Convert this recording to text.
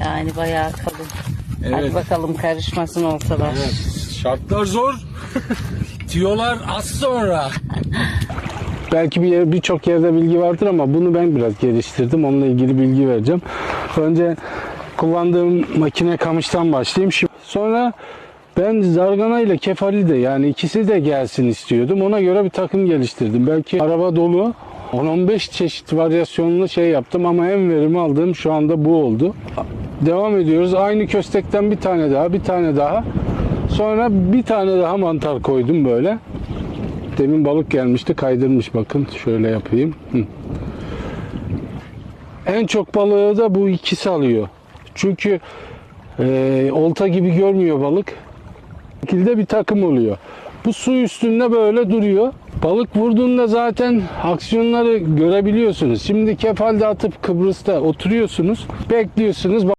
Yani bayağı kalın. Evet. Hadi bakalım karışmasın ortalar. Evet, Şartlar zor. Tiyolar az sonra. Belki bir yer- birçok yerde bilgi vardır ama bunu ben biraz geliştirdim. Onunla ilgili bilgi vereceğim. Önce kullandığım makine kamıştan başlayayım. Şimdi sonra ben zargana ile kefali de yani ikisi de gelsin istiyordum. Ona göre bir takım geliştirdim. Belki araba dolu 10-15 çeşit varyasyonlu şey yaptım ama en verim aldığım şu anda bu oldu. Devam ediyoruz. Aynı köstekten bir tane daha, bir tane daha. Sonra bir tane daha mantar koydum böyle. Demin balık gelmişti kaydırmış bakın şöyle yapayım. En çok balığı da bu ikisi alıyor. Çünkü e, olta gibi görmüyor balık. Bu şekilde bir takım oluyor. Bu su üstünde böyle duruyor. Balık vurduğunda zaten aksiyonları görebiliyorsunuz. Şimdi kefalde atıp Kıbrıs'ta oturuyorsunuz, bekliyorsunuz.